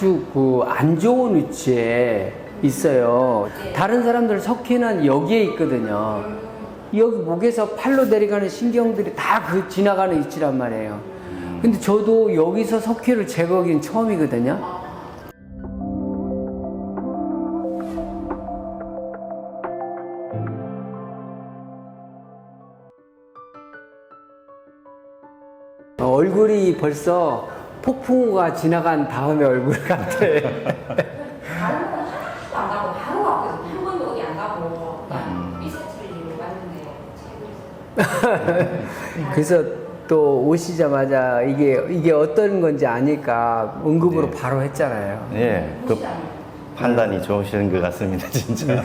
아주 그 안 좋은 위치에 있어요. 다른 사람들 석회는 여기에 있거든요. 여기 목에서 팔로 내려가는 신경들이 다 그 지나가는 위치란 말이에요. 근데 저도 여기서 석회를 제거하기는 처음이거든요. 어, 얼굴이 벌써 폭풍우가 지나간 다음에 얼굴 같아. 다른 건 하나도 안 가고 바로 왔거든. 한 번도 어디 안 가고 그냥 리서치를 왔는데 그래서 또 오시자마자 이게 이게 어떤 건지 아니까 응급으로 네. 바로 했잖아요. 예, 그 판단이 좋으신 것 같습니다, 진짜.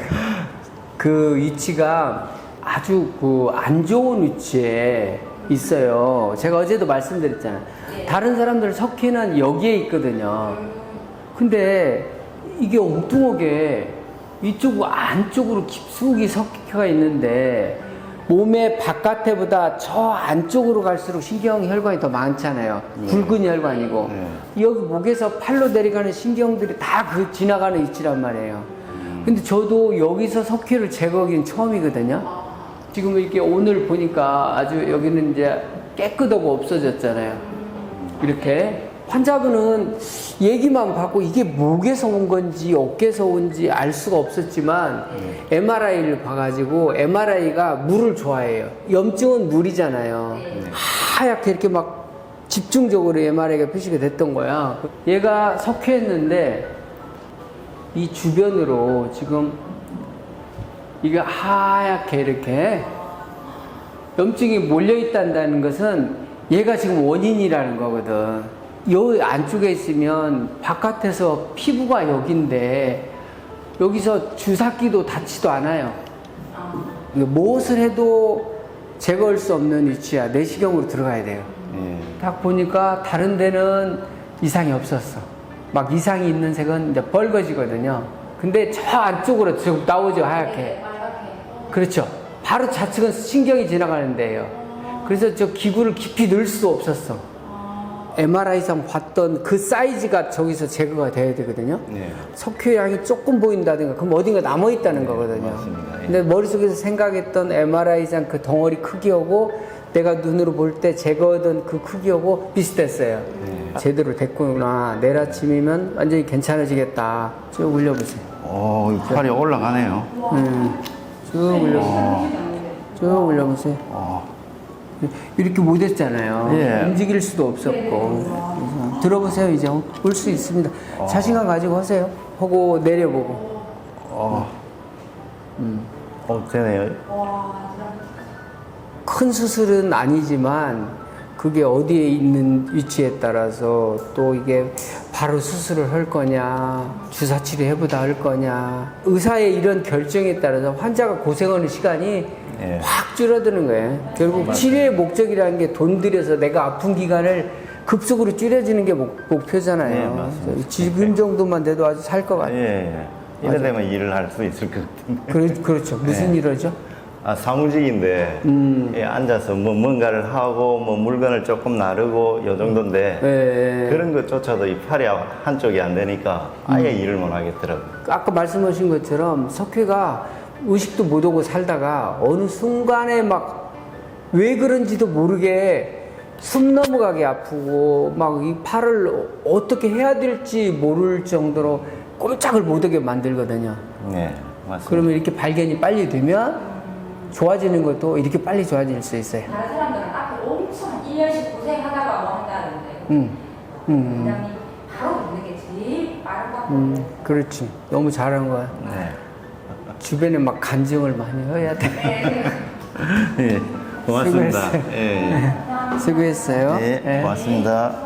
그 위치가 아주 그 안 좋은 위치에 있어요. 제가 어제도 말씀드렸잖아요. 다른 사람들 석회는 여기에 있거든요. 근데 이게 엉뚱하게 이쪽 안쪽으로 깊숙이 석회가 있는데 몸의 바깥에보다 저 안쪽으로 갈수록 신경 혈관이 더 많잖아요. 굵은 혈관이고 여기 목에서 팔로 내려가는 신경들이 다 그 지나가는 위치란 말이에요. 근데 저도 여기서 석회를 제거하기는 처음이거든요. 지금 이렇게 오늘 보니까 아주 여기는 이제 깨끗하고 없어졌잖아요. 이렇게 환자분은 얘기만 받고 이게 목에서 온 건지 어깨에서 온지 알 수가 없었지만 MRI를 봐가지고 MRI가 물을 좋아해요. 염증은 물이잖아요. 하얗게 이렇게 막 집중적으로 MRI가 표시가 됐던 거야. 얘가 석회했는데 이 주변으로 지금 이게 하얗게 이렇게 염증이 몰려 있다는 것은 얘가 지금 원인이라는 거거든. 요 안쪽에 있으면 바깥에서 피부가 여긴데 여기서 주사기도 닿지도 않아요. 무엇을 해도 제거할 수 없는 위치야. 내시경으로 들어가야 돼요. 예. 딱 보니까 다른 데는 이상이 없었어. 막 이상이 있는 색은 이제 벌거지거든요. 근데 저 안쪽으로 지금 나오죠, 하얗게. 그렇죠. 바로 좌측은 신경이 지나가는 데예요. 그래서 저 기구를 깊이 넣을 수 없었어. MRI상 봤던 그 사이즈가 저기서 제거가 돼야 되거든요. 네. 석회양이 조금 보인다든가 그럼 어딘가 남아 있다는 거거든요. 맞습니다. 예. 근데 머릿속에서 생각했던 MRI상 그 덩어리 크기하고 내가 눈으로 볼 때 제거하던 그 크기하고 비슷했어요. 제대로 됐구나. 내일 아침이면 완전히 괜찮아지겠다. 쭉 올려보세요. 오, 이 팔이 올라가네요. 음, 쭉 올려보세요. 쭉 올려보세요. 어, 이렇게 못했잖아요. 예. 움직일 수도 없었고. 그래서 들어보세요. 이제 올 수 있습니다. 자신감 가지고 하세요. 하고 내려보고. 어, 어, 되네요. 큰 수술은 아니지만 그게 어디에 있는 위치에 따라서 또 이게 바로 수술을 할 거냐 주사 치료해보다 할 거냐 의사의 이런 결정에 따라서 환자가 고생하는 시간이 예. 확 줄어드는 거예요 결국 치료의 목적이라는 게 돈 들여서 내가 아픈 기간을 급속으로 줄여주는 게 목, 목표잖아요 네. 그래서 지금 정도만 돼도 아주 살것 예, 같아요 예. 이래 되면 일을 할 수 있을 것 같은데. 그렇, 그렇죠 무슨 네. 일이죠? 아, 사무직인데, 음. 예, 앉아서 뭐 뭔가를 하고, 뭐 물건을 조금 나르고, 요 정도인데, 네. 그런 것조차도 이 팔이 한쪽이 안 되니까 아예 음. 일을 못 하겠더라고요. 아까 말씀하신 것처럼 석회가 의식도 못 오고 살다가 어느 순간에 막 왜 그런지도 모르게 숨 넘어가게 아프고 막 이 팔을 어떻게 해야 될지 모를 정도로 꼼짝을 못하게 만들거든요. 네, 맞습니다. 그러면 이렇게 발견이 빨리 되면 좋아지는 것도 이렇게 빨리 좋아질 수 있어요. 다른 사람들은 앞에 엄청 한 1년씩 고생하다가 뭐 한다는데 음, 음, 원장님 바로 듣는 게 제일 빠른 것 같아요. 음, 그렇지. 너무 잘한 거야. 네. 주변에 막 간증을 많이 해야 돼. 예, 고맙습니다. 수고했어요. 예, 예. 수고했어요. 네, 예. 고맙습니다.